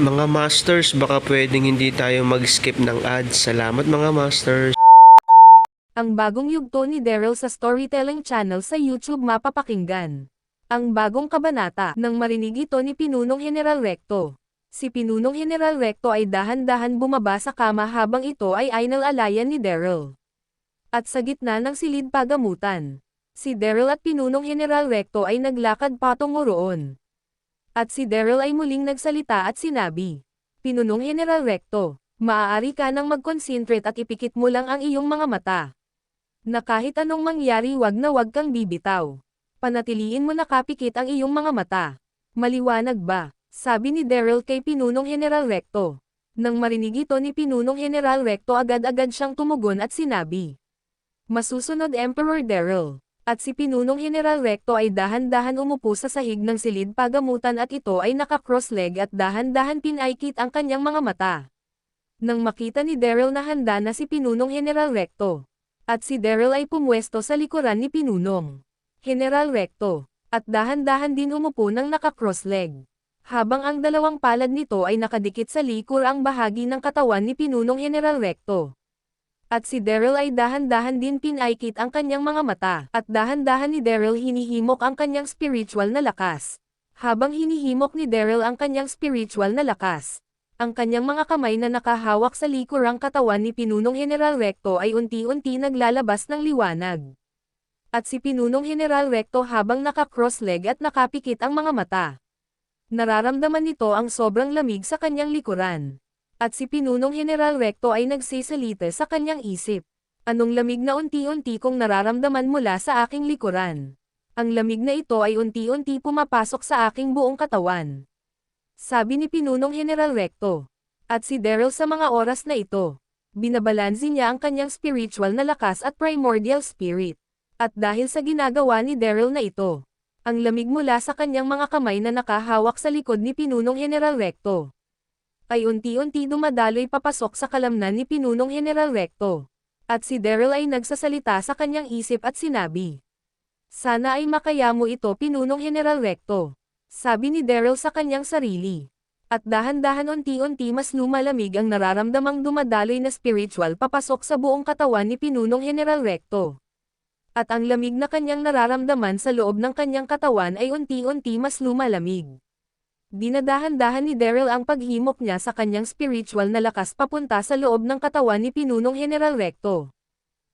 Mga Masters, baka pwedeng hindi tayo mag-skip ng ads. Salamat mga Masters. Ang bagong yugto ni Daryl sa storytelling channel sa YouTube mapapakinggan. Ang bagong kabanata nang marinig ito ni Pinunong General Recto. Si Pinunong General Recto ay dahan-dahan bumaba sa kama habang ito ay aynal-alayan ni Daryl. At sa gitna ng silid pagamutan, si Daryl at Pinunong General Recto ay naglakad patungo roon. At si Daryl ay muling nagsalita at sinabi, Pinunong General Recto, maaari ka nang mag-concentrate at ipikit mo lang ang iyong mga mata na kahit anong mangyari wag na wag kang bibitaw. Panatiliin mo nakapikit ang iyong mga mata. Maliwanag ba? Sabi ni Daryl kay Pinunong General Recto. Nang marinig ito ni Pinunong General Recto agad-agad siyang tumugon at sinabi. Masusunod Emperor Daryl. At si Pinunong General Recto ay dahan-dahan umupo sa sahig ng silid pagamutan at ito ay naka-cross leg at dahan-dahan pinaikit ang kanyang mga mata. Nang makita ni Daryl na handa na si Pinunong General Recto, at si Daryl ay pumwesto sa likuran ni Pinunong. General Recto. At dahan-dahan din umupo ng naka-cross leg. Habang ang dalawang palad nito ay nakadikit sa likur ang bahagi ng katawan ni Pinunong General Recto. At si Daryl ay dahan-dahan din pinaikit ang kanyang mga mata, at dahan-dahan ni Daryl hinihimok ang kanyang spiritual na lakas. Habang hinihimok ni Daryl ang kanyang spiritual na lakas, ang kanyang mga kamay na nakahawak sa likurang katawan ni Pinunong General Recto ay unti-unti naglalabas ng liwanag. At si Pinunong General Recto habang naka-cross leg at nakapikit ang mga mata. Nararamdaman nito ang sobrang lamig sa kanyang likuran. At si Pinunong General Recto ay nagsisalita sa kanyang isip. Anong lamig na unti-unti kong nararamdaman mula sa aking likuran? Ang lamig na ito ay unti-unti pumapasok sa aking buong katawan. Sabi ni Pinunong General Recto. At si Daryl sa mga oras na ito, binabalansi niya ang kanyang spiritual na lakas at primordial spirit. At dahil sa ginagawa ni Daryl na ito, ang lamig mula sa kanyang mga kamay na nakahawak sa likod ni Pinunong General Recto, ay unti-unti dumadaloy papasok sa kalamnan ni Pinunong General Recto. At si Daryl ay nagsasalita sa kanyang isip at sinabi, Sana ay makaya mo ito Pinunong General Recto. Sabi ni Daryl sa kanyang sarili. At dahan-dahan unti-unti mas lumalamig ang nararamdamang dumadaloy na spiritual papasok sa buong katawan ni Pinunong General Recto. At ang lamig na kanyang nararamdaman sa loob ng kanyang katawan ay unti-unti mas lumalamig. Dinadahan-dahan ni Daryl ang paghimok niya sa kanyang spiritual na lakas papunta sa loob ng katawan ni Pinunong General Recto.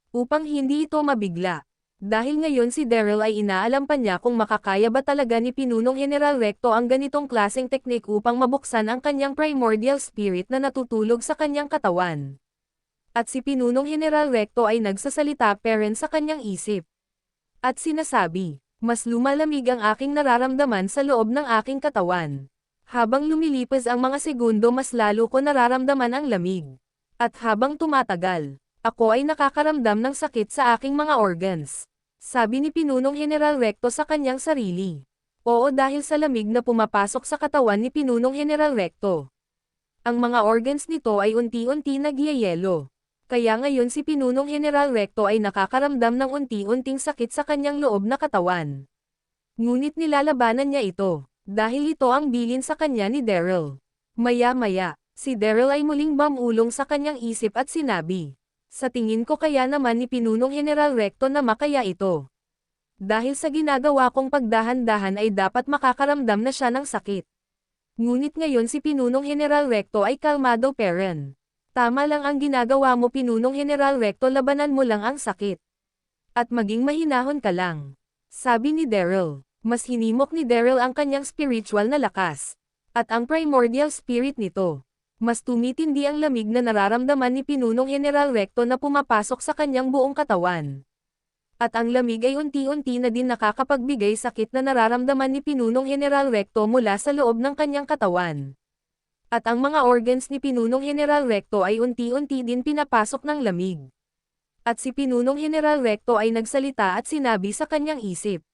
Upang hindi ito mabigla. Dahil ngayon si Daryl ay inaalam pa niya kung makakaya ba talaga ni Pinunong General Recto ang ganitong klaseng teknik upang mabuksan ang kanyang primordial spirit na natutulog sa kanyang katawan. At si Pinunong General Recto ay nagsasalita peren sa kanyang isip. At sinasabi, mas lumalamig ang aking nararamdaman sa loob ng aking katawan. Habang lumilipas ang mga segundo mas lalo ko nararamdaman ang lamig. At habang tumatagal, ako ay nakakaramdam ng sakit sa aking mga organs. Sabi ni Pinunong General Recto sa kanyang sarili. Oo dahil sa lamig na pumapasok sa katawan ni Pinunong General Recto. Ang mga organs nito ay unti-unti nagyayelo. Kaya ngayon si Pinunong General Recto ay nakakaramdam ng unti-unting sakit sa kanyang loob na katawan. Ngunit nilalabanan niya ito, dahil ito ang bilin sa kanya ni Daryl. Maya-maya, si Daryl ay muling bamulong sa kanyang isip at sinabi, Sa tingin ko kaya naman ni Pinunong General Recto na makaya ito. Dahil sa ginagawa kong pagdahan-dahan ay dapat makakaramdam na siya ng sakit. Ngunit ngayon si Pinunong General Recto ay kalmado peren. Tama lang ang ginagawa mo Pinunong General Recto labanan mo lang ang sakit. At maging mahinahon ka lang. Sabi ni Daryl. Mas hinimok ni Daryl ang kanyang spiritual na lakas. At ang primordial spirit nito. Mas tumitindi ang lamig na nararamdaman ni Pinunong General Recto na pumapasok sa kanyang buong katawan. At ang lamig ay unti-unti na din nakakapagbigay sakit na nararamdaman ni Pinunong General Recto mula sa loob ng kanyang katawan. At ang mga organs ni Pinunong General Recto ay unti-unti din pinapasok ng lamig. At si Pinunong General Recto ay nagsalita at sinabi sa kanyang isip.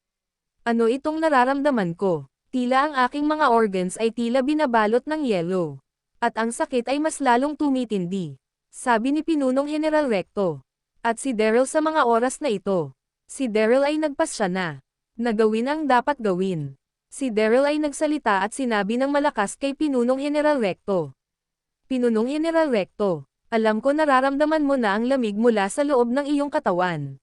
Ano itong nararamdaman ko? Tila ang aking mga organs ay tila binabalot ng yelo. At ang sakit ay mas lalong tumitindi. Sabi ni Pinunong General Recto. At si Daryl sa mga oras na ito. Si Daryl ay nagpasya na. Nagawin ang dapat gawin. Si Daryl ay nagsalita at sinabi ng malakas kay Pinunong General Recto. Pinunong General Recto, alam ko nararamdaman mo na ang lamig mula sa loob ng iyong katawan.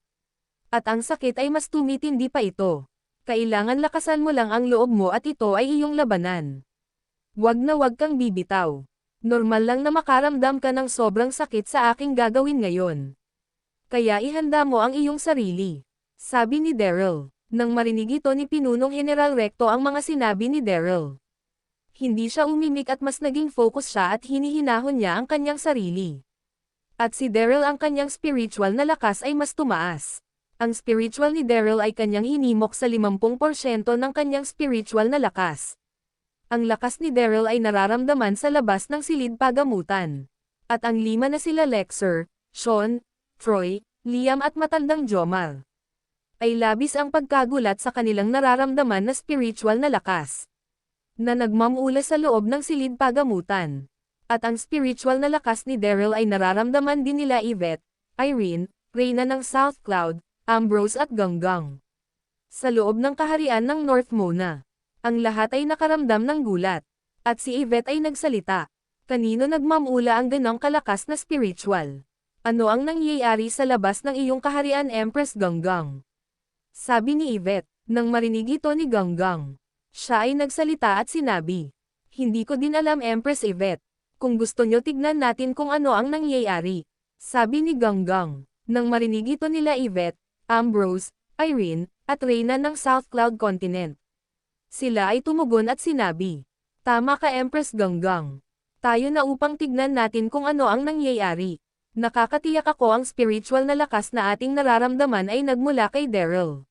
At ang sakit ay mas tumitindi pa ito. Kailangan lakasan mo lang ang loob mo at ito ay iyong labanan. Huwag na huwag kang bibitaw. Normal lang na makaramdam ka ng sobrang sakit sa aking gagawin ngayon. Kaya ihanda mo ang iyong sarili. Sabi ni Daryl. Nang marinig ito ni Pinunong General Recto ang mga sinabi ni Daryl. Hindi siya umimik at mas naging focus siya at hinihinahon niya ang kanyang sarili. At si Daryl ang kanyang spiritual na lakas ay mas tumaas. Ang spiritual ni Daryl ay kanyang hinimok sa 50% ng kanyang spiritual na lakas. Ang lakas ni Daryl ay nararamdaman sa labas ng silid pagamutan. At ang lima na sila Lexer, Sean, Troy, Liam at matandang Jomar. Ay labis ang pagkagulat sa kanilang nararamdaman na spiritual na lakas. Na nagmamula sa loob ng silid pagamutan. At ang spiritual na lakas ni Daryl ay nararamdaman din nila Yvette, Irene, Reyna ng South Cloud, Ambrose at Ganggang. Sa loob ng kaharian ng North Mona. Ang lahat ay nakaramdam ng gulat. At si Yvette ay nagsalita. Kanino nagmamula ang ganong kalakas na spiritual? Ano ang nangyayari sa labas ng iyong kaharian Empress Ganggang? Sabi ni Yvette, nang marinig ito ni Ganggang. Siya ay nagsalita at sinabi. Hindi ko din alam Empress Yvette. Kung gusto nyo tignan natin kung ano ang nangyayari. Sabi ni Ganggang. Nang marinig ito nila Yvette, Ambrose, Irene, at Reyna ng South Cloud Continent. Sila ay tumugon at sinabi. Tama ka Empress Ganggang. Tayo na upang tignan natin kung ano ang nangyayari. Nakakatiyak ako ang spiritual na lakas na ating nararamdaman ay nagmula kay Daryl.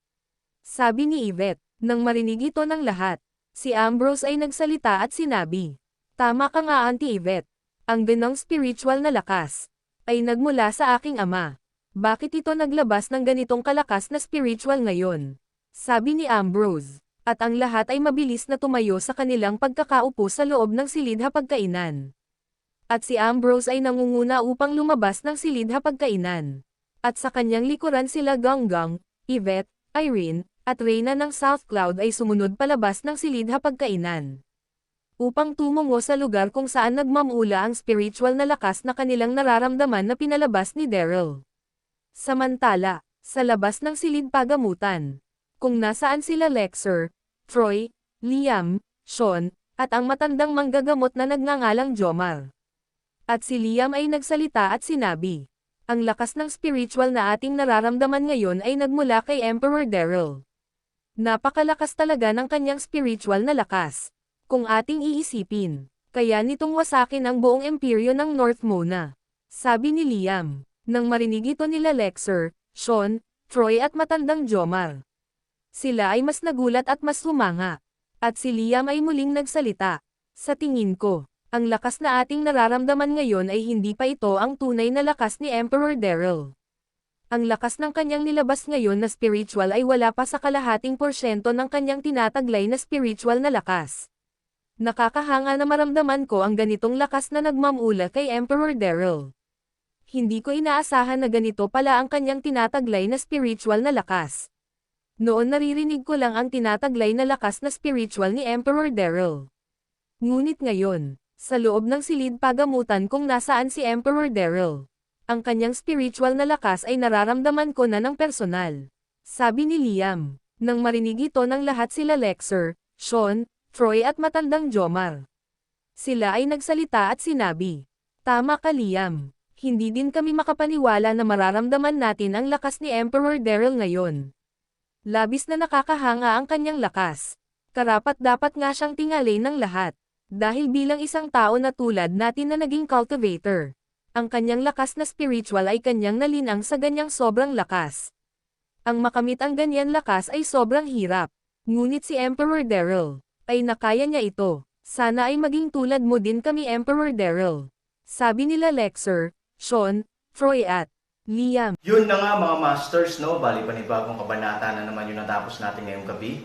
Sabi ni Yvette, nang marinig ito ng lahat, si Ambrose ay nagsalita at sinabi, Tama ka nga Auntie Yvette, ang ganong spiritual na lakas, ay nagmula sa aking ama. Bakit ito naglabas ng ganitong kalakas na spiritual ngayon? Sabi ni Ambrose, at ang lahat ay mabilis na tumayo sa kanilang pagkakaupo sa loob ng silid hapagkainan. At si Ambrose ay nangunguna upang lumabas ng silid hapagkainan. At sa kanyang likuran sila Ganggang, Yvette, Irene, at Reyna ng South Cloud ay sumunod palabas ng silid hapagkainan. Upang tumungo sa lugar kung saan nagmamula ang spiritual na lakas na kanilang nararamdaman na pinalabas ni Daryl. Samantala, sa labas ng silid pagamutan, kung nasaan sila Lexer, Troy, Liam, Sean, at ang matandang manggagamot na nagngangalang Jomar. At si Liam ay nagsalita at sinabi, ang lakas ng spiritual na ating nararamdaman ngayon ay nagmula kay Emperor Daryl. Napakalakas talaga ng kanyang spiritual na lakas. Kung ating iisipin, kaya nitong wasakin ang buong imperyo ng North Mona. Sabi ni Liam, nang marinig ito nila Lexer, Sean, Troy at matandang Jomar. Sila ay mas nagulat at mas humanga. At si Liam ay muling nagsalita. Sa tingin ko, ang lakas na ating nararamdaman ngayon ay hindi pa ito ang tunay na lakas ni Emperor Daryl. Ang lakas ng kanyang nilabas ngayon na spiritual ay wala pa sa kalahating porsyento ng kanyang tinataglay na spiritual na lakas. Nakakahanga na maramdaman ko ang ganitong lakas na nagmamula kay Emperor Daryl. Hindi ko inaasahan na ganito pala ang kanyang tinataglay na spiritual na lakas. Noon naririnig ko lang ang tinataglay na lakas na spiritual ni Emperor Daryl. Ngunit ngayon, sa loob ng silid pagamutan kung nasaan si Emperor Daryl, ang kanyang spiritual na lakas ay nararamdaman ko na ng personal. Sabi ni Liam, nang marinig ito ng lahat sila Lexer, Sean, Troy at matandang Jomar. Sila ay nagsalita at sinabi, Tama ka Liam. Hindi din kami makapaniwala na mararamdaman natin ang lakas ni Emperor Daryl ngayon. Labis na nakakahanga ang kanyang lakas. Karapat dapat nga siyang tingalay ng lahat. Dahil bilang isang tao na tulad natin na naging cultivator. Ang kanyang lakas na spiritual ay kanyang nalinang sa ganyang sobrang lakas. Ang makamit ang ganyan lakas ay sobrang hirap. Ngunit si Emperor Daryl, ay nakaya niya ito. Sana ay maging tulad mo din kami Emperor Daryl. Sabi nila Lexer, Sean, Troy at Liam. Yun na nga mga masters, no? Bali panibagong kabanata na naman yung natapos natin ngayong gabi.